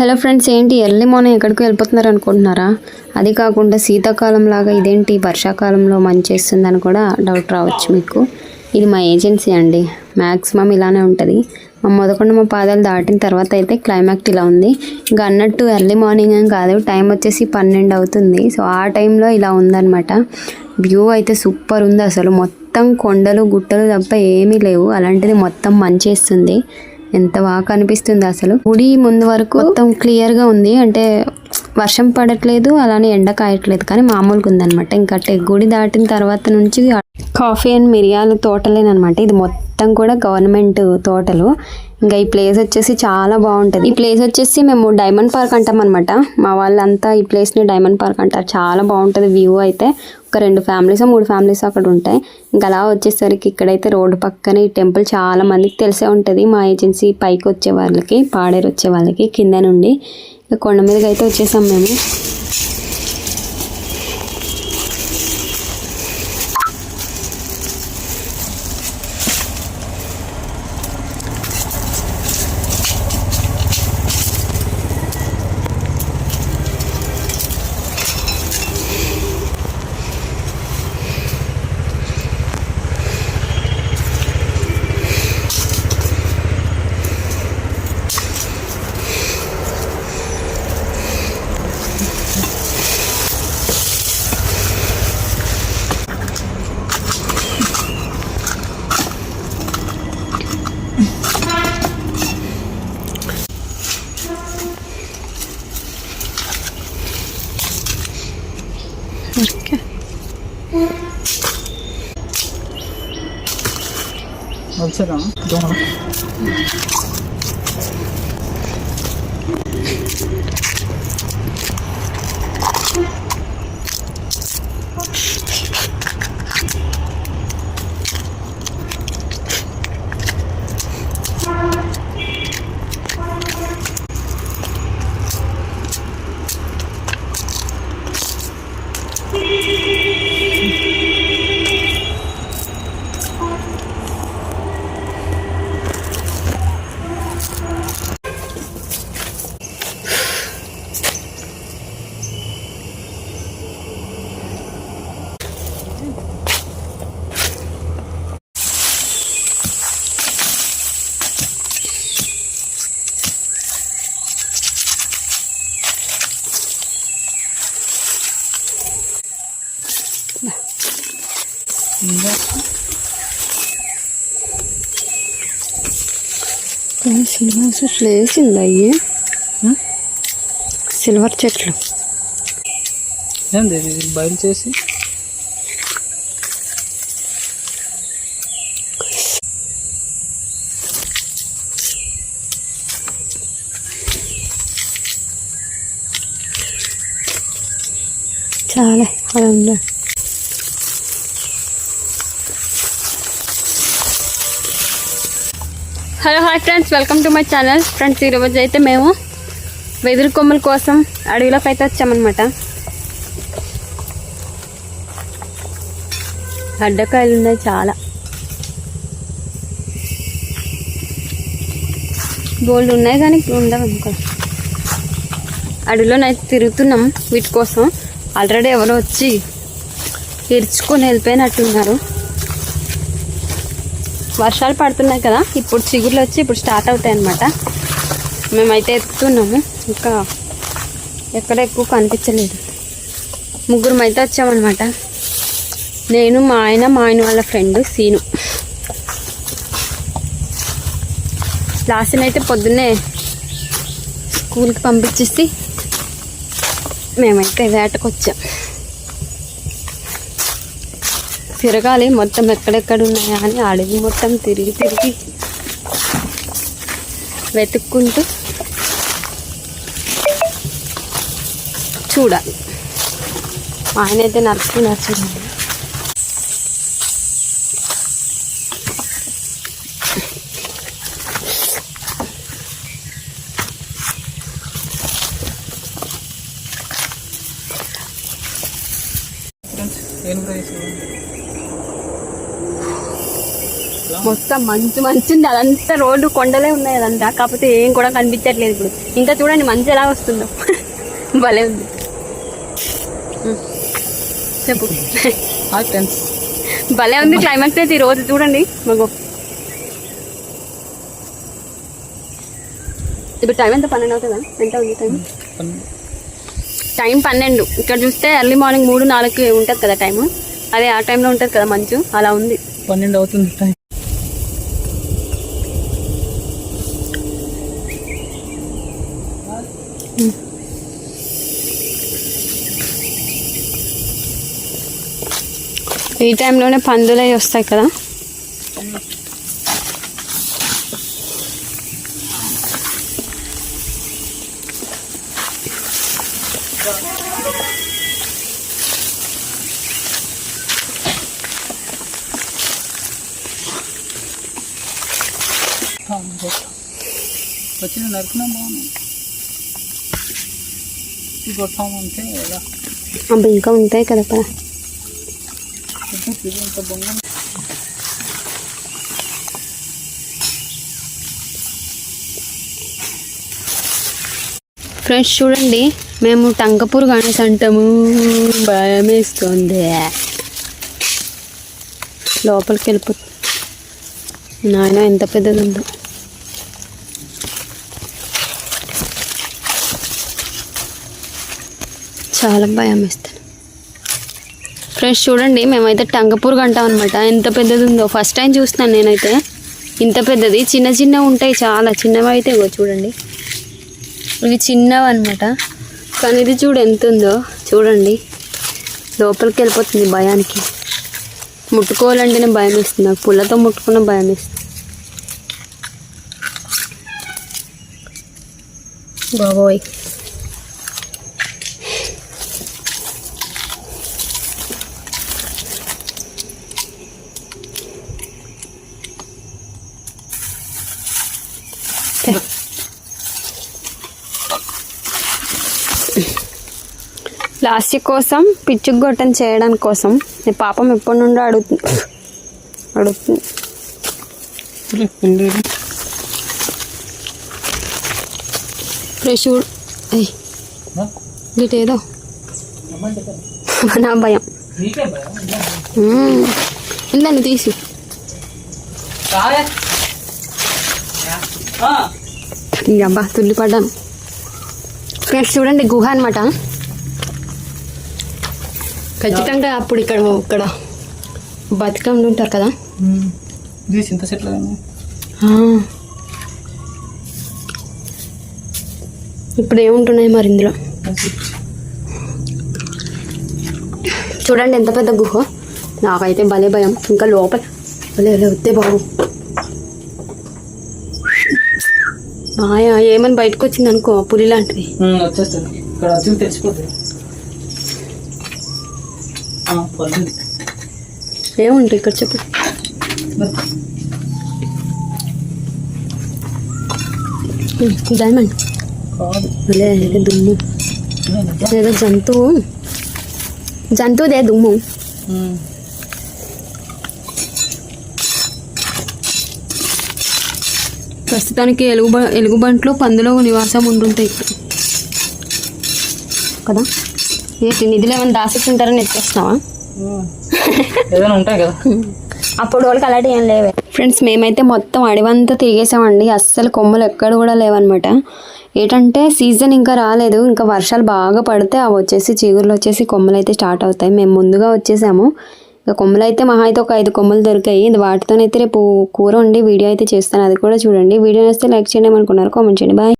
Hello friends ఏంటి? Early morning ఎక్కడికి వెళ్ళిపోతున్నారు అనుకుంటున్నారా అది కాకుండా శీతాకాలం లాగా ఇదేంటి? వర్షాకాలంలో మంచి మంచేస్తుందని కూడా డౌట్ రావచ్చు మీకు. ఇది మా ఏజెన్సీ అండి. మ్యాక్సిమం ఇలానే ఉంటుంది. మా మొదకొండ మా పాదాలు దాటిన తర్వాత అయితే క్లైమాక్ట్ ఇలా ఉంది. ఇంకా అన్నట్టు ఎర్లీ మార్నింగ్ ఏం కాదు. టైం వచ్చేసి పన్నెండు అవుతుంది. సో ఆ టైంలో ఇలా ఉందన్నమాట. వ్యూ అయితే సూపర్ ఉంది అసలు. మొత్తం కొండలు గుట్టలు తప్ప ఏమీ లేవు. అలాంటిది మొత్తం మంచేస్తుంది. ఎంత బాగా కనిపిస్తుంది అసలు. గుడి ముందు వరకు మొత్తం క్లియర్గా ఉంది. అంటే వర్షం పడట్లేదు అలానే ఎండ కాయట్లేదు. కానీ మామూలుగా ఉందన్నమాట. ఇంకా అంటే గుడి దాటిన తర్వాత నుంచి కాఫీ అండ్ మిరియాలు తోటలేనమాట ఇది మొత్తం కూడా గవర్నమెంట్ తోటలు. ఇంకా ఈ ప్లేస్ వచ్చేసి చాలా బాగుంటుంది. ఈ ప్లేస్ వచ్చేసి మేము డైమండ్ పార్క్ అంటాం అనమాట మా వాళ్ళంతా ఈ ప్లేస్ని డైమండ్ పార్క్ అంటారు. చాలా బాగుంటుంది వ్యూ అయితే. ఒక రెండు ఫ్యామిలీస్ మూడు ఫ్యామిలీస్ అక్కడ ఉంటాయి. ఇంకా అలా వచ్చేసరికి ఇక్కడైతే రోడ్డు పక్కన ఈ టెంపుల్ చాలా మందికి తెలిసే ఉంటుంది. మా ఏజెన్సీ పైకి వచ్చే వాళ్ళకి పాడేరు వచ్చే వాళ్ళకి కింద నుండి. ఇంకా కొండ మీదకి అయితే వచ్చేసాం మేము. 이렇게. 언제나 그동안. సిల్వర్ ప్లేస్ అయ్యి సిల్వర్ చెట్లు. ఏంది బయలు చేసి? చాలా అలా hello hi friends welcome to my channel friends ఈరోజు అయితే మేము వెదురు కొమ్మల కోసం అడవిలోకి అయితే వచ్చామన్నమాట. అడ్డకాయలు ఉన్నాయి చాలా. బోల్డ్ ఉన్నాయి కానీ ఇప్పుడు ఉండవు అనుకో అడవిలోనైతే తిరుగుతున్నాం వీటి కోసం. ఆల్రెడీ ఎవరో వచ్చి ఇరుచుకొని వెళ్ళిపోయినట్టున్నారు. వర్షాలు పడుతున్నాయి కదా ఇప్పుడు చిగుర్లు వచ్చి ఇప్పుడు స్టార్ట్ అవుతాయి అనమాట మేమైతే ఎత్తుతున్నాము ఇంకా ఎక్కడ ఎక్కువ కనిపించలేదు. ముగ్గురం అయితే వచ్చామన్నమాట. నేను మా ఆయన మా ఆయన వాళ్ళ ఫ్రెండ్ సీను. లాస్ట్ని అయితే పొద్దున్నే స్కూల్కి పంపించేసి మేమైతే వేటకు వచ్చాం తిరగాలి. మొత్తం ఎక్కడెక్కడ ఉన్నాయా అని అడవి మొత్తం తిరిగి తిరిగి వెతుక్కుంటూ చూడాలి. ఆయన అయితే నడుచుకున్నారు చూడండి మొత్తం మంచు మంచు ఉంది. అదంతా రోడ్డు కొండలే ఉన్నాయి అదంతా. కాకపోతే ఏం కూడా కనిపించట్లేదు ఇప్పుడు. ఇంకా చూడండి మంచు ఎలా వస్తుందో. భలే ఉంది. చెప్పు. భలే ఉంది క్లైమాక్స్ అయితే ఈ రోజు చూడండి. మగో. ఇప్పుడు టైం ఎంత? పన్నెండు అవుతుందా? ఎంత ఉంది టైం టైం పన్నెండు. ఇక్కడ చూస్తే ఎర్లీ మార్నింగ్ మూడు నాలుగుకి ఉంటుంది కదా టైం అదే ఆ టైంలో ఉంటుంది కదా మంచు. అలా ఉంది. పన్నెండు అవుతుంది టైం ఈ టైంలోనే పందులు అవి వస్తాయి కదా? వచ్చిన నరికినా బాగున్నాయి ఇది కొట్టామంటే ఎలా అబ్బా ఇంకా ఉంటాయి కదా పద. ఫ్రెండ్స్ చూడండి మేము టంకపూర్ కానీ అంటాము భయం వేస్తుంది లోపలికి వెళ్ళిపోతుంది నాయన ఎంత పెద్దది ఉందో. చాలా భయం వేస్తాను. ఫ్రెండ్స్ చూడండి మేమైతే టంకపూర్ అంటాం అనమాట ఎంత పెద్దది ఉందో ఫస్ట్ టైం చూస్తున్నాను నేనైతే. ఇంత పెద్దది. చిన్న చిన్న ఉంటాయి చాలా. చిన్నవి అయితే ఇగో చూడండి. ఇవి చిన్నవి అనమాట కానీ ఇది చూడు ఎంత ఉందో చూడండి. లోపలికి వెళ్ళిపోతుంది భయానికి. ముట్టుకోవాలంటేనే భయం వేస్తుంది. నాకు పుల్లతో ముట్టుకున్న భయం వేస్తుంది. బాబోయ్. ప్లాస్టిక్ కోసం పిచ్చుకు గొట్టం చేయడానికి కోసం. ఈ పాపం ఎప్పటి నుండో అడుగుతుంది. అడుగుతుంది ఫ్రెష్ ఏదో. నా భయం. ఇందండి తీసి. అబ్బా తుల్లి పడ్డాను ఫ్రెండ్స్ చూడండి గుహ అనమాట ఖచ్చితంగా అప్పుడు ఇక్కడ ఇక్కడ బతుకమ్మలు ఉంటారు కదా? ఉమ్, ఇది చింత చెట్లు. ఇప్పుడు ఏముంటున్నాయి మరి ఇందులో? చూడండి ఎంత పెద్ద గుహ. నాకైతే భలే భయం. ఇంకా లోపల భలే వస్తే బాబు. మాయా ఏమని బయటకు వచ్చింది అనుకో పులి లాంటిది. వచ్చేస్తుంది. ఇక్కడ వచ్చి పర్లేదు ఏముంటాయి ఇక్కడ చెప్పు. డైమండ్ దుమ్ము. ఏదో జంతువు. జంతువుదే దుమ్ము. ప్రస్తుతానికి ఎలుగు ఎలుగుబంట్లు పందులో నివాసం ఉంటుంటాయి ఇక్కడ కదా? ఏంటి నిధులు ఏమైనా దాచుకుంటారని ఎత్తేస్తున్నావా? ఉమ్. ఏదైనా ఉంటాయి కదా. అప్పుడు వాళ్ళకి అలాంటి ఏం లేవే. ఫ్రెండ్స్ మేమైతే మొత్తం అడవంతా తిరిగేసామండి. అస్సలు కొమ్మలు ఎక్కడ కూడా లేవన్నమాట. ఏంటంటే సీజన్ ఇంకా రాలేదు. ఇంకా వర్షాలు బాగా పడితే అవి వచ్చేసి చిగురులు వచ్చేసి కొమ్మలు అయితే స్టార్ట్ అవుతాయి. మేము ముందుగా వచ్చేసాము. ఇంకా కొమ్మలు అయితే మహా అయితే ఒక ఐదు కొమ్మలు దొరికాయి. ఇది వాటితోనైతే రేపు కూర వండి వీడియో అయితే చేస్తాను. అది కూడా చూడండి. వీడియో వస్తే లైక్ చేయండి అనుకున్నారు కామెంట్ చేయండి. బాయ్